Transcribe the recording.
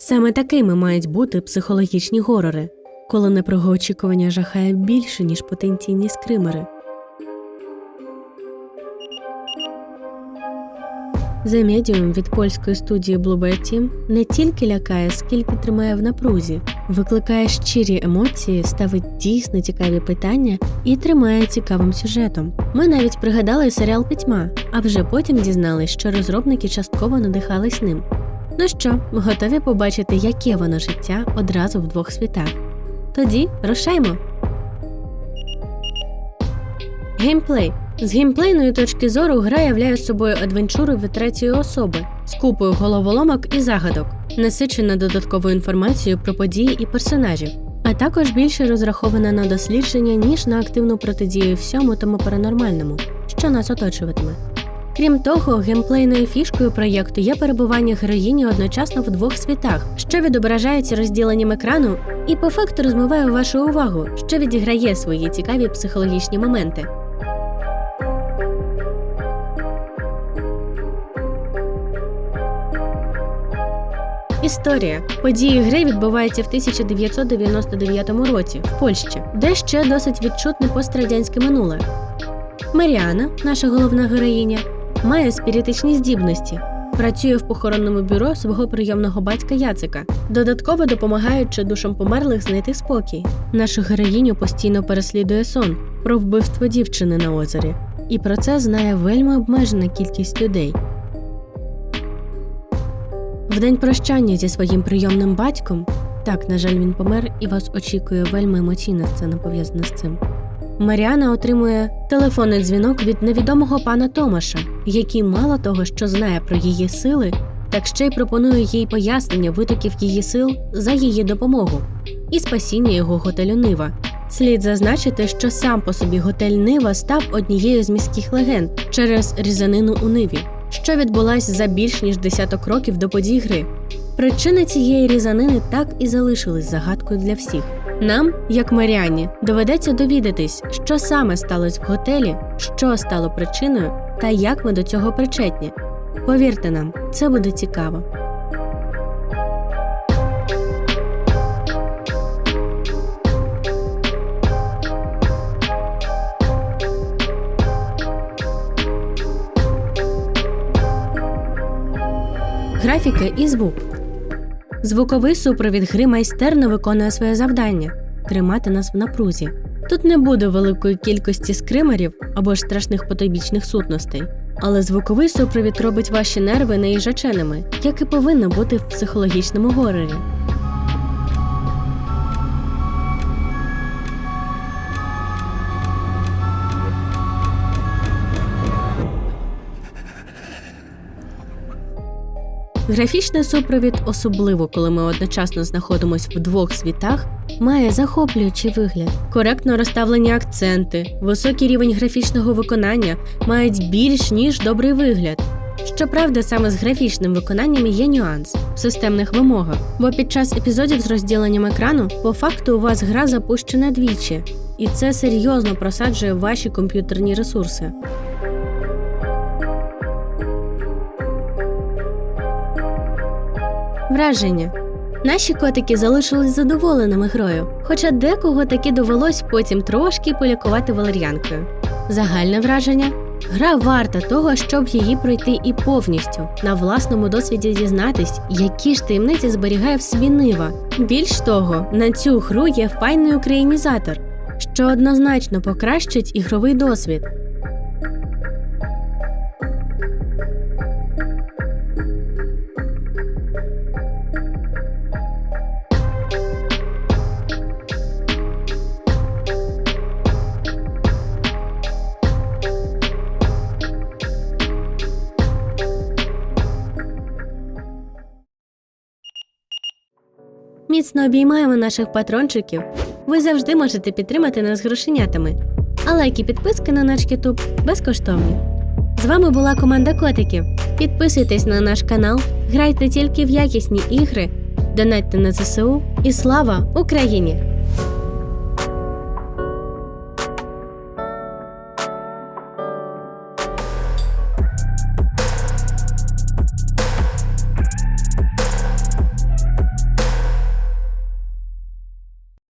Саме такими мають бути психологічні горори, коли непровоочікування жахає більше, ніж потенційні скримери. The Medium від польської студії Bluebird Team не тільки лякає, скільки тримає в напрузі, викликає щирі емоції, ставить дійсно цікаві питання і тримає цікавим сюжетом. Ми навіть пригадали серіал Пітьма, а вже потім дізнались, що розробники частково надихались ним. Ну що, готові побачити, яке воно життя одразу в двох світах? Тоді рушаймо. Геймплей. З геймплейної точки зору гра являє собою адвенчуру від третьої особи з купою головоломок і загадок, насичена додатковою інформацією про події і персонажів, а також більше розрахована на дослідження, ніж на активну протидію всьому тому паранормальному, що нас оточуватиме. Крім того, геймплейною фішкою проєкту є перебування героїні одночасно в двох світах, що відображається розділенням екрану і по факту розмиває вашу увагу, що відіграє свої цікаві психологічні моменти. Історія події гри відбуваються в 1999 році в Польщі, де ще досить відчутне пострадянське минуле. Маріана, наша головна героїня, має спіритичні здібності, працює в похоронному бюро свого прийомного батька Яцика, додатково допомагаючи душам померлих знайти спокій. Нашу героїню постійно переслідує сон про вбивство дівчини на озері, і про це знає вельми обмежена кількість людей. В день прощання зі своїм прийомним батьком, так, на жаль, він помер, і вас очікує вельми емоційна сцена пов'язана з цим. Маріана отримує телефонний дзвінок від невідомого пана Томаша, який мало того, що знає про її сили, так ще й пропонує їй пояснення витоків її сил за її допомогу і спасіння його готелю Нива. Слід зазначити, що сам по собі готель Нива став однією з міських легенд через різанину у Ниві, що відбулась за більш ніж десяток років до подій гри. Причини цієї різанини так і залишились загадкою для всіх. Нам, як Маріані, доведеться довідатись, що саме сталося в готелі, що стало причиною та як ми до цього причетні. Повірте нам, це буде цікаво. Графіка і звук. Звуковий супровід гри майстерно виконує своє завдання тримати нас в напрузі. Тут не буде великої кількості скримерів або ж страшних потойбічних сутностей, але звуковий супровід робить ваші нерви неїжаченими, як і повинно бути в психологічному горорі. Графічний супровід, особливо коли ми одночасно знаходимося в двох світах, має захоплюючий вигляд. Коректно розставлені акценти, високий рівень графічного виконання мають більш ніж добрий вигляд. Щоправда, саме з графічним виконанням є нюанс в системних вимогах, бо під час епізодів з розділенням екрану по факту у вас гра запущена двічі, і це серйозно просаджує ваші комп'ютерні ресурси. Враження. Наші котики залишились задоволеними грою, хоча декого таки довелось потім трошки полякувати валер'янкою. Загальне враження гра варта того, щоб її пройти і повністю на власному досвіді дізнатись, які ж таємниці зберігає в собі нива. Більш того, на цю гру є файний українізатор, що однозначно покращить ігровий досвід. Міцно обіймаємо наших патрончиків. Ви завжди можете підтримати нас грошенятами. А лайки підписки на наш Ютуб безкоштовні. З вами була команда котиків. Підписуйтесь на наш канал, грайте тільки в якісні ігри, донатьте на ЗСУ і слава Україні!